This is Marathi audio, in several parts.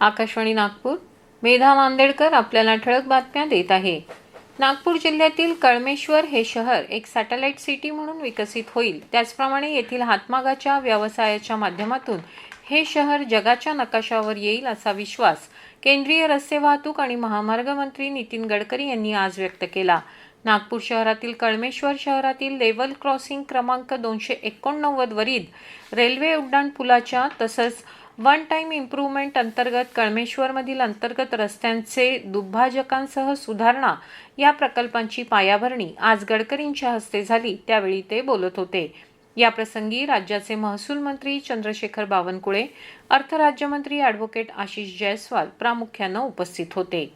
आकाशवाणी नागपूर. मेधा मांदेडकर आपल्याला ठळक बातम्या देत आहे. नागपूर जिल्ह्यातील कळमेश्वर हे शहर एक सॅटेलाईट सिटी म्हणून विकसित होईल. त्याचप्रमाणे येथील हातमागाच्या व्यवसायाच्या माध्यमातून हे शहर जगाच्या नकाशावर येईल असा विश्वास केंद्रीय रस्ते वाहतूक आणि महामार्ग मंत्री नितीन गडकरी यांनी आज व्यक्त केला. नागपूर शहरातील कळमेश्वर शहरातील लेवल क्रॉसिंग क्रमांक दोनशे एकोणनव्वद वरील रेल्वे उड्डाण पुलाच्या तसंच वन टाईम इम्प्रूव्हमेंट अंतर्गत कळमेश्वरमधील अंतर्गत रस्त्यांचे दुभाजकांसह सुधारणा या प्रकल्पांची पायाभरणी आज गडकरींच्या हस्ते झाली त्यावेळी ते बोलत होते. याप्रसंगी राज्याचे महसूल मंत्री चंद्रशेखर बावनकुळे अर्थराज्यमंत्री ॲडव्होकेट आशिष जयस्वाल प्रामुख्यानं उपस्थित होते.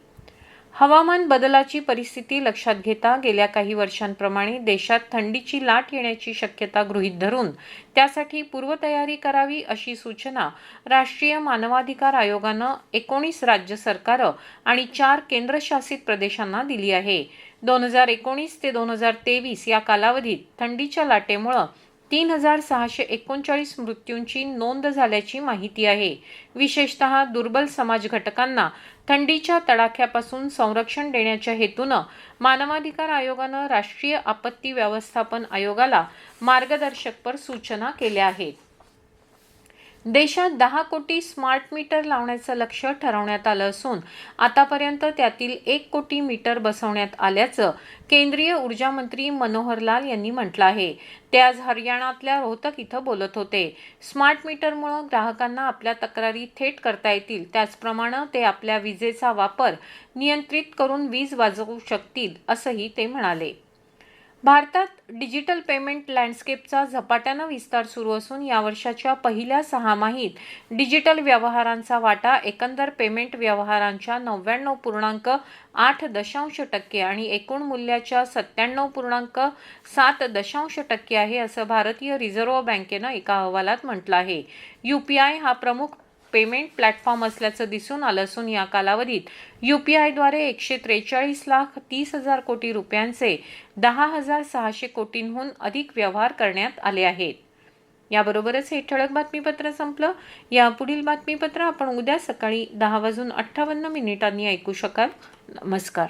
हवामान बदलाची परिस्थिती लक्षात घेता गेल्या काही वर्षांप्रमाणे देशात थंडीची लाट येण्याची शक्यता गृहीत धरून त्यासाठी पूर्वतयारी करावी अशी सूचना राष्ट्रीय मानवाधिकार आयोगानं एकोणीस राज्य सरकारं आणि चार केंद्रशासित प्रदेशांना दिली आहे. दोन हजार एकोणीस ते दोन हजार तेवीस या कालावधीत थंडीच्या लाटेमुळं तीन हजार सहाशे एकोणचाळीस मृत्यूंची नोंद झाल्याची माहिती आहे. विशेषतः दुर्बल समाज घटकांना थंडीच्या तडाख्यापासून संरक्षण देण्याच्या हेतूनं मानवाधिकार आयोगानं राष्ट्रीय आपत्ती व्यवस्थापन आयोगाला मार्गदर्शकपर सूचना केल्या आहेत. देशात दहा कोटी स्मार्ट मीटर लावण्याचं लक्ष ठरवण्यात आलं असून आतापर्यंत त्यातील एक कोटी मीटर बसवण्यात आल्याचं केंद्रीय ऊर्जा मंत्री मनोहर लाल यांनी म्हटलं आहे. ते आज हरियाणातल्या रोहतक इथं बोलत होते. स्मार्ट मीटरमुळं ग्राहकांना आपल्या तक्रारी थेट करता येतील त्याचप्रमाणे ते आपल्या विजेचा वापर नियंत्रित करून वीज वाजवू शकतील असंही ते म्हणाले. भारतात डिजिटल पेमेंट लँडस्केपचा झपाट्यानं विस्तार सुरू असून या वर्षाच्या पहिल्या सहामाहीत डिजिटल व्यवहारांचा वाटा एकंदर पेमेंट व्यवहारांच्या नव्याण्णव पूर्णांक आठ दशांश टक्के आणि एकूण मूल्याच्या सत्त्याण्णव पूर्णांक सात दशांश टक्के आहे असं भारतीय रिझर्व्ह बँकेनं एका अहवालात म्हटलं आहे. यू पी आय हा प्रमुख पेमेंट प्लॅटफॉर्म असल्याचं दिसून आलं असून या कालावधीत यू पी आयद्वारे एकशे त्रेचाळीस लाख तीस हजार कोटी रुपयांचे दहा हजार सहाशे कोटींहून अधिक व्यवहार करण्यात आले आहेत. याबरोबरच हे ठळक बातमीपत्र संपलं. या पुढील बातमीपत्र आपण उद्या सकाळी दहा वाजून अठ्ठावन्न मिनिटांनी ऐकू शकाल. नमस्कार.